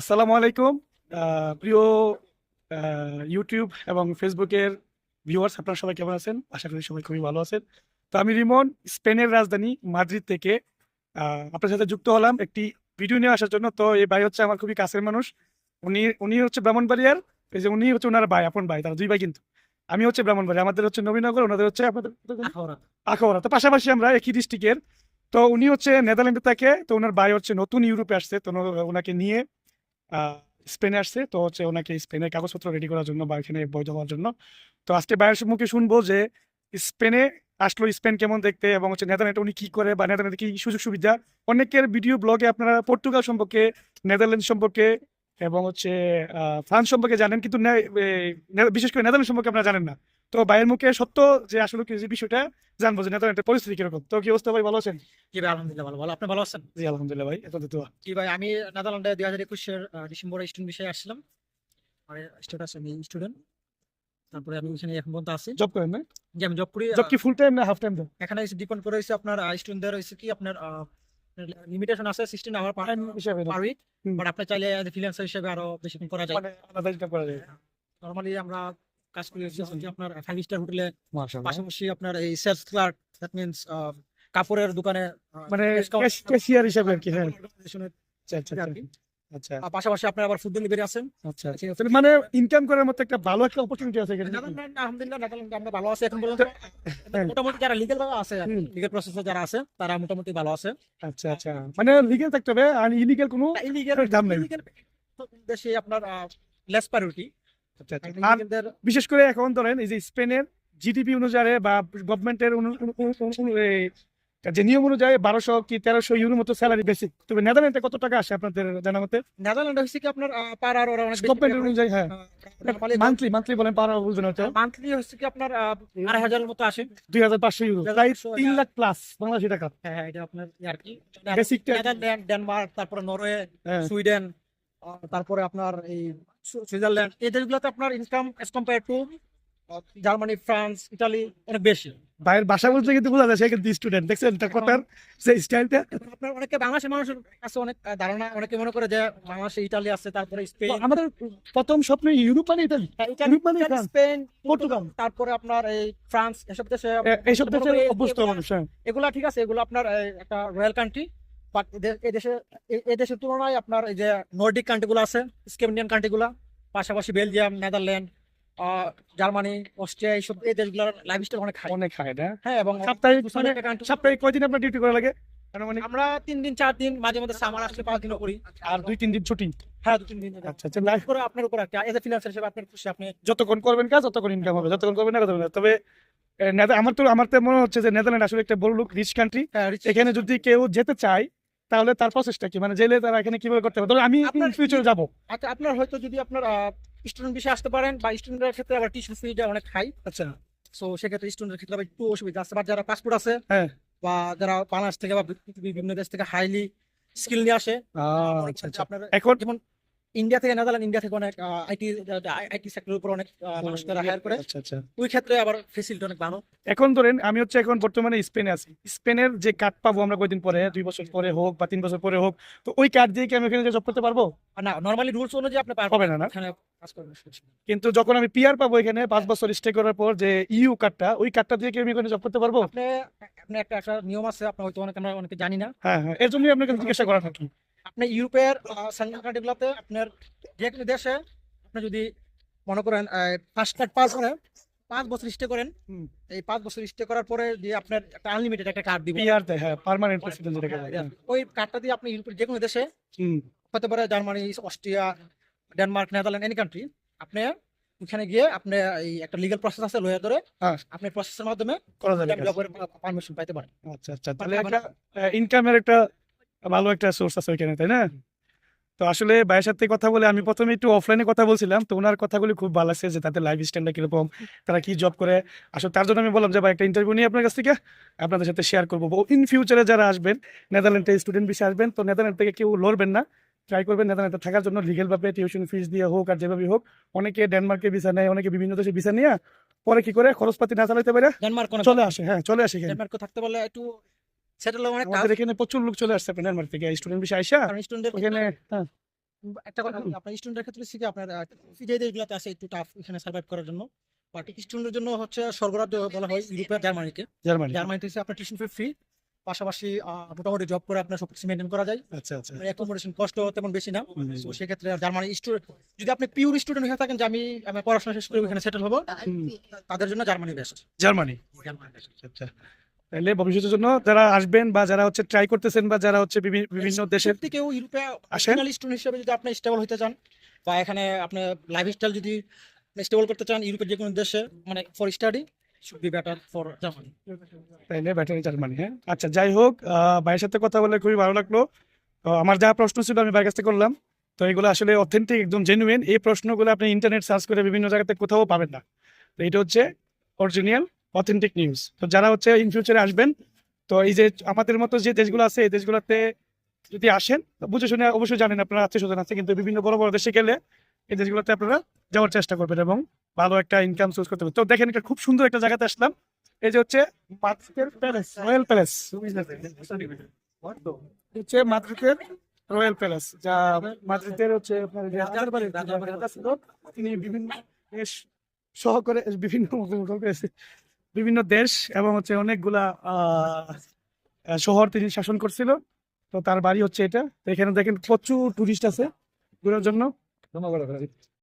আসসালামু আলাইকুম। প্রিয় ইউটিউব এবং ফেসবুকের ভিউয়ার্স আপনারা সবাই কেমন আছেন? আশা করি সবাই খুবই ভালো আছেন। তো আমি রিমন স্পেনের রাজধানী মাদ্রিদ থেকে। আপনার সাথে যুক্ত হলাম একটি ভিডিও নিয়ে আসার জন্য। তো এই ভাই হচ্ছে আমার খুবই কাছের মানুষ। উনি উনি হচ্ছে ব্রাহ্মণবাড়িয়ার এই যে উনি হচ্ছে ওনার ভাই আপন ভাই তারা দুই ভাই কিন্তু। আমি হচ্ছে ব্রাহ্মণবাড়ি আমাদের হচ্ছে নবীনগর ওনাদের হচ্ছে আপনাদের আখাউড়া। তো পাশাপাশি আমরা একই ডিস্ট্রিক্টের তো উনি হচ্ছে নেদারল্যান্ডে থাকে। তো ওনার ভাই হচ্ছে নতুন ইউরোপে আসছে। তো ওনাকে নিয়ে স্পেনে আসছে। তো হচ্ছে ওনাকে স্পেনের কাগজপত্র রেডি করার জন্য বা এখানে বৈধ হওয়ার জন্য। তো আজকে ভাইয়ের মুখে শুনব যে স্পেনে আসলো স্পেন কেমন দেখতে এবং হচ্ছে নেদারল্যান্ডে উনি কি করে বা নেদারল্যান্ডে কি সুযোগ সুবিধা। অনেকের ভিডিও ব্লগে আপনারা পর্তুগাল সম্পর্কে নেদারল্যান্ড সম্পর্কে এবং হচ্ছে ফ্রান্স সম্পর্কে জানেন, কিন্তু বিশেষ করে নেদারল্যান্ড সম্পর্কে আপনারা জানেন না। তো ভাইয়ের মুখে সত্য যে আসলে কি যে বিষয়টা জানব যে নেদারল্যান্ডের পরিস্থিতি কীরকম। তো কি অবস্থা ভাই ভালো আছেন? জি ভাই আলহামদুলিল্লাহ ভালো। ভালো আপনি ভালো আছেন? জি আলহামদুলিল্লাহ ভাই এখন তো। জি ভাই আমি নেদারল্যান্ডে দুই হাজার একুশের ডিসেম্বরে স্টুডেন্ট বিষয়ে আসছিলাম। আমি স্টুডেন্ট তারপরে আমি এখানে এখন পর্যন্ত আছি। জব করেন না যে আমি জব করি। জব কি ফুল টাইম না হাফ টাইম এখানে ডিপেন্ড করে হচ্ছে আপনার স্টুডেন্টদের হচ্ছে কি আপনার লিমিটেশন আছে সিক্সটিন আওয়ার পার হিসাবে পার উইক বাট আপনি চাইলে ফ্রিল্যান্সার হিসেবে আরও বেশিক্ষণ করা যায়। মানে আলাদা করা যায়। নরমালি আমরা কাজ করি যে আপনার ফাইভ স্টার হোটেলে পাশাপাশি আপনার এই সেলস ক্লার্ক দ্যাট মিনস কাপড়ের দোকানে মানে ক্যাশিয়ার হিসাবে আর কি হ্যাঁ। আচ্ছা আচ্ছা আচ্ছা। পাশাপাশি আপনার আবার ফুড ডেলিভারি আছে। আচ্ছা আচ্ছা। মানে ইনকাম করার মতো একটা ভালো একটা অপরচুনিটি আছে এখানে। আলহামদুলিল্লাহ আমরা ভালো আছি এখন পর্যন্ত। হ্যাঁ। মোটামুটি যারা লিগেল ভাবে আছে। লিগেল প্রসেসে যারা আছে তারা মোটামুটি ভালো আছে। আচ্ছা আচ্ছা। মানে লিগেল থাকতে হবে আর ইলিগেল কোনো ইলিগেল দাম নেই। দেশে আপনার লেস প্রায়োরিটি আচ্ছা আচ্ছা বিশেষ করে এখন ধরেন এই যে স্পেনের জিডিপি অনুযায়ী বা গভর্নমেন্টের যে নিয়ম অনুযায়ী বারোশো কি তেরোশো ইউরো মতো স্যালারি বেসিক তবে নেদারল্যান্ডে কত টাকা আসে আপনাদের জানা মতে? নেদারল্যান্ড হচ্ছে কি আপনার পার আওয়ার অনেক গভর্নমেন্ট অনুযায়ী হ্যাঁ। মান্থলি মান্থলি বলেন পার বুঝবেন হচ্ছে মান্থলি হচ্ছে কি আপনার আড়াই হাজারের মতো আসে। দুই হাজার পাঁচশো ইউরো। প্রায় তিন লাখ প্লাস বাংলাদেশি টাকা। হ্যাঁ হ্যাঁ এটা আপনার ই আর কি। নেদারল্যান্ড ডেনমার্ক তারপরে নরওয়ে হ্যাঁ। সুইডেন তারপরে আপনার এই সুইজারল্যান্ড এই দেশগুলোতে আপনার income as compare to Germany France Italy অনেক বেশি। ভাইয়ের ভাষা বলতে কিন্তু বোঝা যায় সে কিন্তু স্টুডেন্ট দেখছেন? তার কথার যে স্টাইলটা আপনার অনেকে বাংলাদেশের মানুষের কাছে অনেক ধারণা অনেকে মনে করে যে বাংলাদেশে ইটালি আছে তারপরে স্পেন। আমাদের প্রথম স্বপ্ন ইউরোপ মানে হ্যাঁ, ইটালি, ইউরোপ মানে স্পেন পর্তুগাল তারপরে আপনার এই ফ্রান্স এসব দেশে এসব দেশে অভ্যস্ত মানুষ হ্যাঁ। এগুলা ঠিক আছে এগুলো আপনার একটা রয়্যাল কান্ট্রি বাট এই দেশে এই- এই দেশের তুলনায় আপনার এই যে নর্ডিক কান্ট্রি গুলো আছে স্কেন্ডিয়ান কান্ট্রি গুলা পাশাপাশি বেলজিয়াম নেদারল্যান্ড জার্মানি অস্ট্রিয়া এইসব এই দেশগুলোর লাইফস্টাইল অনেক হাই অনেক খায় না হ্যাঁ এবং সাপ্তাহিক মানে। সাপ্তাহিক কয়দিন আপনার ডিউটি করা লাগে? মানে আমরা তিন দিন চার দিন মাঝে মধ্যে সামার আসলে পাঁচ দিনও করি। আর দুই তিন দিন ছুটি? হ্যাঁ দু তিন দিন। আচ্ছা আচ্ছা লাইফ করে আপনার উপর একটা এজ এ ফ্রিল্যান্সার হিসেবে আপনার খুশি আপনি যতক্ষণ করবেন কাজ ততক্ষণ ইনকাম হবে যতক্ষণ করবেন না ততক্ষণ তবে আমার তো আমার তো মনে হচ্ছে যে নেদারল্যান্ড আসলে একটা বড় লোক রিচ কান্ট্রি হ্যাঁ, এখানে যদি কেউ যেতে চায় তাহলে তার প্রসেসটা কি? মানে জেলে তারা এখানে কীভাবে করতে পারে আমি আপনার- ফিউচারে যাব। আচ্ছা, আপনার হয়তো যদি আপনার স্টুডেন্ট বিষয়ে আসতে পারেন বা স্টুডেন্টের ক্ষেত্রে আবার টিউশন ফিটা অনেক হাই আচ্ছা। সো সেক্ষেত্রে স্টুডেন্টের ক্ষেত্রে একটু অসুবিধা আছে। বা যারা পাসপোর্ট আছে হ্যাঁ। বা যারা বাংলাদেশ থেকে বা বিভিন্ন দেশ থেকে হাইলি স্কিল নিয়ে আসে আচ্ছা আচ্ছা। আপনার এখন যেমন ইন্ডিয়া থেকে নেদারল্যান্ড ইন্ডিয়া থেকে অনেক আইটি আইটি সেক্টরের উপর অনেক আহ, মানুষ তারা হায়ার করে। আচ্ছা আচ্ছা। ওই ক্ষেত্রে আবার ফেসিলিটি অনেক ভালো। এখন ধরেন আমি হচ্ছে এখন বর্তমানে স্পেনে আছি। স্পেনের যে কার্ড পাবো আমরা কয়দিন পরে দুই বছর পরে হোক বা তিন বছর পরে হোক তো ওই কার্ড দিয়ে কি আমি এখানে জব করতে পারব? আর না নর্মালি রুলস অনুযায়ী আপনি পারবেন। না না? কিন্তু যখন আমি পিআর পাবো এখানে পাঁচ বছর স্টে করার পর যে ইউ কার্ডটা ওই কার্ডটা দিয়ে কি আমি এখানে জব করতে পারব? আপনি আপনি একটা একটা নিয়ম আছে আপনার হয়তো অনেক আমরা অনেকে জানি না। হ্যাঁ হ্যাঁ এর জন্যই আপনাকে জিজ্ঞাসা করা থাকি আপনি ইউরোপের সাংবাদিক কান্ট্রিগুলোতে আপনার যে কোনো দেশে আপনি যদি মনে করেন ফার্স্ট কার্ড পাস করেন পাঁচ বছর স্টে করেন এই পাঁচ বছর স্টে করার পরে যে আপনার একটা আনলিমিটেড একটা কার্ড দিবে পিআর দেয় হ্যাঁ পার্মানেন্ট প্রেসিডেন্ট যেটাকে হ্যাঁ। ওই কার্ডটা দিয়ে আপনি ইউরোপের যে কোনো দেশে হতে পারে Germany Austria Denmark Netherland any country আপনি ওখানে গিয়ে আপনি এই একটা লিগ্যাল প্রসেস আছে লয়ার ধরে হ্যাঁ। আপনি প্রসেসের মাধ্যমে করা যাবে পারমিশন পাইতে পারেন। আচ্ছা আচ্ছা তাহলে মানে- একটা ইনকামের একটা ভালো একটা সোর্স আছে ওইখানে তাই না? তো আসলে ভাইয়ের সাথে কথা বলে আমি প্রথমে একটু অফলাইনে কথা বলছিলাম তো ওনার কথাগুলি খুব ভালো লাগছে যে তাদের লাইফ স্টাইলটা কীরকম তারা কি জব করে। আসলে তার জন্য আমি বললাম যে ভাই একটা ইন্টারভিউ নিয়ে আপনার কাছ থেকে আপনাদের সাথে শেয়ার করব। ইন ফিউচারে যারা আসবেন নেদারল্যান্ডে স্টুডেন্ট বিষয়ে আসবেন তো নেদারল্যান্ড থেকে কেউ লড়বেন না। ট্রাই করবেন নেদারল্যান্ডে থাকার জন্য লিগেল ভাবে টিউশন ফিস দিয়ে হোক আর যেভাবে হোক অনেকে ডেনমার্কে ভিসা নেয় অনেকে বিভিন্ন দেশে ভিসা নিয়ে পরে কি করে খরচপাতি না চালাতে পারে চলে আসে হ্যাঁ চলে আসে ডেনমার্কে থাকতে পারলে একটু অনেক আমাদের এখানে প্রচুর লোক চলে আসছে ডেনমার্ক থেকে স্টুডেন্ট বিষয়ে আইসা? স্টুডেন্টের হ্যাঁ। একটা কথা আপনার স্টুডেন্টের ক্ষেত্রে শিখে আপনার যে দেশগুলোতে আছে একটু টাফ এখানে সার্ভাইভ করার জন্য। বাট স্টুডেন্টের জন্য হচ্ছে সর্বরাজ্য বলা হয় ইউরোপের জার্মানিকে জার্মানি জার্মানিতে হচ্ছে আপনার টিউশন ফি ফ্রি পাশাপাশি মোটামুটি জব করে আপনার সবকিছু মেনটেন করা যায়। আচ্ছা আচ্ছা। অ্যাকোমোডেশন কষ্ট তেমন বেশি না। তো সেক্ষেত্রে জার্মানি স্টুডেন্ট যদি আপনি পিওর স্টুডেন্ট হয়ে থাকেন যে আমি পড়াশোনা শেষ করে এখানে সেটেল হব তাদের জন্য জার্মানি বেস্ট জার্মানি আচ্ছা। তাহলে ভবিষ্যতের জন্য যারা আসবেন বা যারা হচ্ছে ট্রাই করতেছেন বা যারা হচ্ছে বিভিন্ন দেশের কেউ ইউরোপে আসেন। স্টুডেন্ট হিসেবে যদি আপনি স্টেবল হতে চান বা এখানে আপনি লাইফ স্টাইল যদি স্টেবল করতে চান ইউরোপের যে কোনো দেশে মানে for study should be better for Germany তাইলে ব্যাটারি জার্মানি হ্যাঁ? আচ্ছা যাই হোক ভাইয়ের সাথে কথা বলে খুবই ভালো লাগল। আমার যা প্রশ্ন ছিল আমি ভাইয়ের কাছ থেকে করলাম। তো এগুলো আসলে অথেন্টিক একদম জেনুইন এই প্রশ্নগুলো আপনি ইন্টারনেট সার্চ করে বিভিন্ন জায়গাতে কোথাও পাবেন না। তো এটা হচ্ছে অরিজিনাল অথেন্টিক নিউজ তো যারা হচ্ছে ইন ফিউচারে আসবেন, তো এই যে আমাদের মতো যে দেশগুলো আছে, এই দেশগুলোতে যদি আসেন বুঝে শুনে অবশ্যই জানেন আপনারা আত্মীয় স্বজন আছে, কিন্তু বিভিন্ন বড় বড় দেশে গেলে এই দেশগুলোতে আপনারা যাওয়ার চেষ্টা করবেন এবং ভালো একটা ইনকাম সোর্স করতে পারবেন। তো দেখেন এটা খুব সুন্দর একটা জায়গাতে আসলাম। এই যে হচ্ছে মাদ্রিদের প্যালেস রয়্যাল প্যালেস হচ্ছে মাদ্রিদের রয়্যাল প্যালেস যা মাদ্রিদের হচ্ছে তিনি বিভিন্ন দেশ সহ বিভিন্ন। বিভিন্ন দেশ এবং হচ্ছে অনেকগুলা শহর তিনি শাসন করছিল। তো তার বাড়ি হচ্ছে এটা। তো এখানে দেখেন প্রচুর টুরিস্ট আছে ঘুরার জন্য।